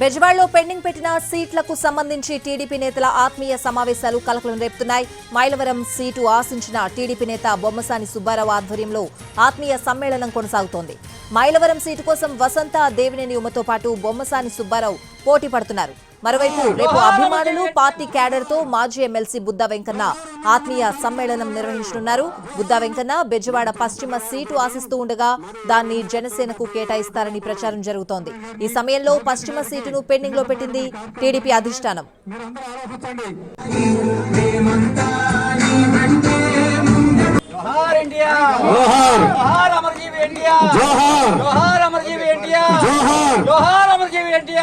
బెజవాడలో పెండింగ్ పెట్టిన సీట్లకు సంబంధించి టీడీపీ నేతల ఆత్మీయ సమావేశాలు కలకలం రేపుతున్నాయి. మైలవరం సీటు ఆశించిన టీడీపీ నేత బొమ్మసాని సుబ్బారావు ఆధ్వర్యంలో ఆత్మీయ సమ్మేళనం కొనసాగుతోంది. మైలవరం సీటు కోసం వసంత దేవినేని ఉమతో పాటు బొమ్మసాని సుబ్బారావు పోటీ పడుతున్నారు. మరోవైపు రేపు అభిమానులు పార్టీ క్యాడర్తో మాజీ ఎమ్మెల్సీ బుద్దా వెంకన్న ఆత్మీయ సమ్మేళనం నిర్వహించనున్నారు బుద్దా వెంకన్న బెజవాడ పశ్చిమ సీటు ఆశిస్తూ ఉండగా దాన్ని జనసేనకు కేటాయిస్తారని ప్రచారం జరుగుతోంది ఈ సమయంలో పశ్చిమ సీటును పెండింగ్లో పెట్టింది టీడీపీ అధిష్టానం జోహార్ అమరజీవి ఇండియా జోహార్ అమరజీవి ఇండియా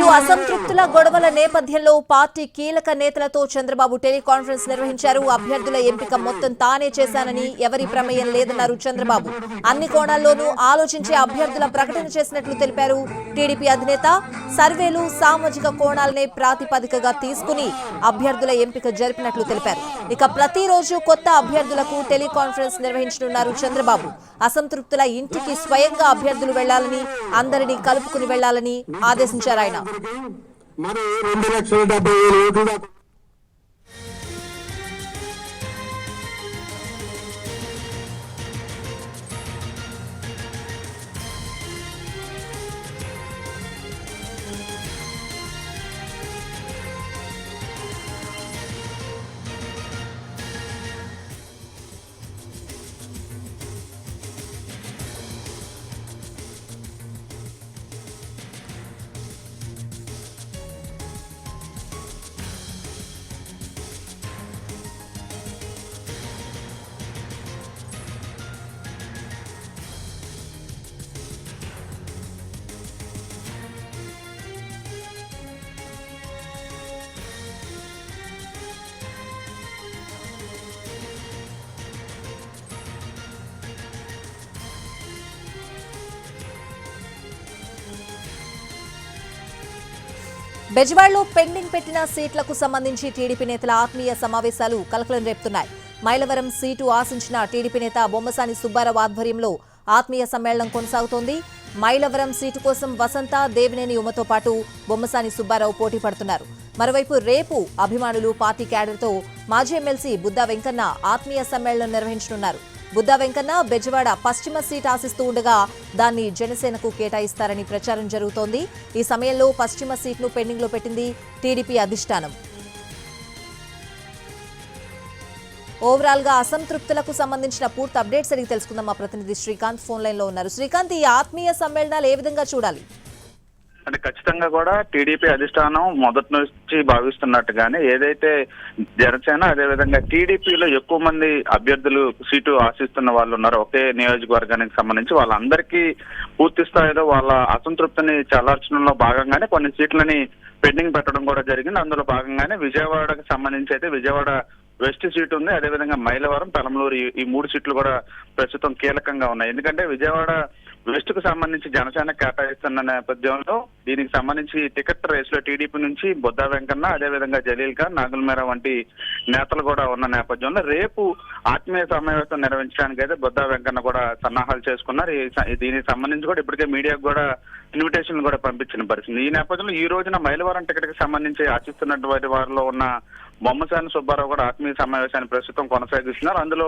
ఇటు అసంతృప్తుల గొడవల నేపథ్యంలో పార్టీ కీలక నేతలతో చంద్రబాబు టెలికాన్ఫరెన్స్ నిర్వహించారు. అభ్యర్థుల ఎంపిక మొత్తం తానే చేశానని ఎవరి ప్రమేయం లేదన్నారు చంద్రబాబు. అన్ని కోణాల్లోనూ ఆలోచించే అభ్యర్థుల ప్రకటన చేసినట్లు తెలిపారు టీడీపీ అధినేత. సర్వేలు సామాజిక కోణాలనే ప్రాతిపదికగా తీసుకుని అభ్యర్థుల ఎంపిక జరిపినట్లు తెలిపారు. ఇక ప్రతిరోజు కొత్త అభ్యర్థులకు టెలికాన్ఫరెన్స్ నిర్వహించనున్నారు చంద్రబాబు. అసంతృప్తుల ఇంటికి స్వయంగా అభ్యర్థులు వెళ్ళాలని అందరినీ కలుపుకుని వెళ్ళాలని ఆదేశించారు ఆయన. మరి రెండు లక్షల డెబ్బై వేలు ఓట్లు దాకా బెజవాడలో పెండింగ్ పెట్టిన సీట్లకు సంబంధించి టీడీపీ నేతల ఆత్మీయ సమావేశాలు కలకలం రేపుతున్నాయి. మైలవరం సీటు ఆశించిన టీడీపీ నేత బొమ్మసాని సుబ్బారావు ఆధ్వర్యంలో ఆత్మీయ సమ్మేళనం కొనసాగుతోంది. మైలవరం సీటు కోసం వసంత దేవినేని ఉమతో పాటు బొమ్మసాని సుబ్బారావు పోటీ పడుతున్నారు. మరోవైపు రేపు అభిమానులు పార్టీ క్యాడర్తో మాజీ ఎమ్మెల్సీ బుద్దా వెంకన్న ఆత్మీయ సమ్మేళనం నిర్వహించనున్నారు. బుద్దా వెంకన్న బెజవాడ పశ్చిమ సీట్ ఆశిస్తూ ఉండగా దాన్ని జనసేనకు కేటాయిస్తారని ప్రచారం జరుగుతోంది. ఈ సమయంలో పశ్చిమ సీట్ను పెండింగ్లో పెట్టింది టీడీపీ అధిష్టానం. ఓవరాల్గా అసంతృప్తులకు సంబంధించిన పూర్తి అప్డేట్స్ అడిగి తెలుసుకుందాం. మా ప్రతినిధి శ్రీకాంత్ ఫోన్ లైన్లో ఉన్నారు. శ్రీకాంత్ ఈ ఆత్మీయ సమ్మేళనాలు ఏ విధంగా చూడాలి? అంటే ఖచ్చితంగా కూడా టీడీపీ అధిష్టానం మొదటి నుంచి భావిస్తున్నట్టుగానే ఏదైతే జనసేన అదేవిధంగా టీడీపీలో ఎక్కువ మంది అభ్యర్థులు సీటు ఆశిస్తున్న వాళ్ళు ఉన్నారు ఒకే నియోజకవర్గానికి సంబంధించి వాళ్ళందరికీ పూర్తి స్థాయిలో వాళ్ళ అసంతృప్తిని చల్లార్చడంలో భాగంగానే కొన్ని సీట్లని పెండింగ్ పెట్టడం కూడా జరిగింది. అందులో భాగంగానే విజయవాడకు సంబంధించి అయితే విజయవాడ వెస్ట్ సీట్ ఉంది అదేవిధంగా మైలవరం పెలమలూరు ఈ మూడు సీట్లు కూడా ప్రస్తుతం కీలకంగా ఉన్నాయి. ఎందుకంటే విజయవాడ వెస్ట్కు సంబంధించి జనసేన కేటాయిస్తున్న నేపథ్యంలో దీనికి సంబంధించి టికెట్ రేస్లో టీడీపీ నుంచి బొద్దా వెంకన్న అదేవిధంగా జలీల్ ఖాన్ నాగుల్మేరా వంటి నేతలు కూడా ఉన్న నేపథ్యంలో రేపు ఆత్మీయ సమావేశం నిర్వహించడానికి అయితే బొద్దా వెంకన్న కూడా సన్నాహాలు చేసుకున్నారు. దీనికి సంబంధించి కూడా ఇప్పటికే మీడియాకు కూడా ఇన్విటేషన్ కూడా పంపించిన పరిస్థితి. ఈ నేపథ్యంలో ఈ రోజున మైలవరం టికెట్కి సంబంధించి ఆశిస్తున్నటువంటి వారిలో ఉన్న బొమ్మసాని సుబ్బారావు కూడా ఆత్మీయ సమావేశాన్ని ప్రస్తుతం కొనసాగిస్తున్నారు. అందులో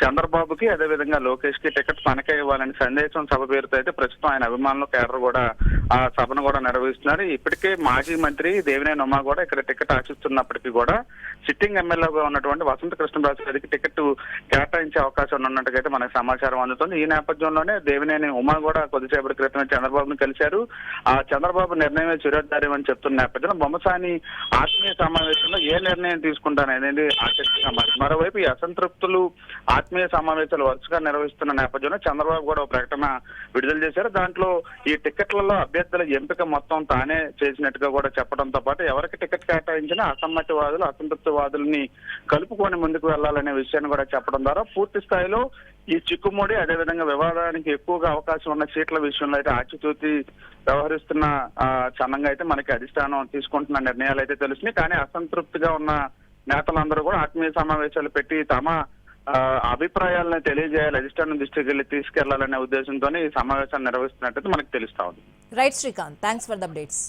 చంద్రబాబుకి అదేవిధంగా లోకేష్కి టికెట్ తనకే ఇవ్వాలని సందేశం సభ పేరుతో అయితే ప్రస్తుతం ఆయన అభిమానులు కేడర్ కూడా ఆ సభను కూడా నిర్వహిస్తున్నారు. ఇప్పటికే మాజీ మంత్రి దేవినేని ఉమా కూడా ఇక్కడ టికెట్ ఆశిస్తున్నప్పటికీ కూడా సిట్టింగ్ ఎమ్మెల్యేగా ఉన్నటువంటి వసంత కృష్ణరాజు గారికి టికెట్ కేటాయించే అవకాశం ఉన్నట్టుగా అయితే మనకు సమాచారం అందుతుంది. ఈ నేపథ్యంలోనే దేవినేని ఉమా కూడా కొద్దిసేపటి క్రితమే చంద్రబాబును కలిశారు. ఆ చంద్రబాబు నిర్ణయమే చిరోద్దార్యం అని చెప్తున్న నేపథ్యంలో బొమ్మసాని ఆత్మీయ సమావేశంలో ఏ నిర్ణయం తీసుకుంటాననేది ఆసక్తిగా మారింది. మరోవైపు ఈ అసంతృప్తులు ఆత్మీయ సమావేశాలు వరుసగా నిర్వహిస్తున్న నేపథ్యంలో చంద్రబాబు కూడా ఒక ప్రకటన విడుదల చేశారు. దాంట్లో ఈ టికెట్లలో అభ్యర్థుల ఎంపిక మొత్తం తానే చేసినట్టుగా కూడా చెప్పడంతో పాటు ఎవరికి టికెట్ కేటాయించినా అసమ్మతివాదులు అసంతృప్తివాదుల్ని కలుపుకొని ముందుకు వెళ్ళాలనే విషయాన్ని కూడా చెప్పడం ద్వారా పూర్తి స్థాయిలో ఈ చిక్కుముడి అదేవిధంగా వివాదానికి ఎక్కువగా అవకాశం ఉన్న సీట్ల విషయంలో అయితే ఆచితూచి వ్యవహరిస్తున్న ఆ, చందంగా అయితే మనకి అధిష్టానం తీసుకుంటున్న నిర్ణయాలు అయితే తెలుస్తున్నాయి. కానీ అసంతృప్తిగా ఉన్న నేతలందరూ కూడా ఆత్మీయ సమావేశాలు పెట్టి తమ అభిప్రాయాలను తెలియజేయాలి అధిష్టానం దృష్టికి వెళ్ళి తీసుకెళ్ళాలనే ఉద్దేశంతో ఈ సమావేశాన్ని నిర్వహిస్తున్నట్టు మనకు తెలుస్తా ఉంది. Right Srikanth thanks for the updates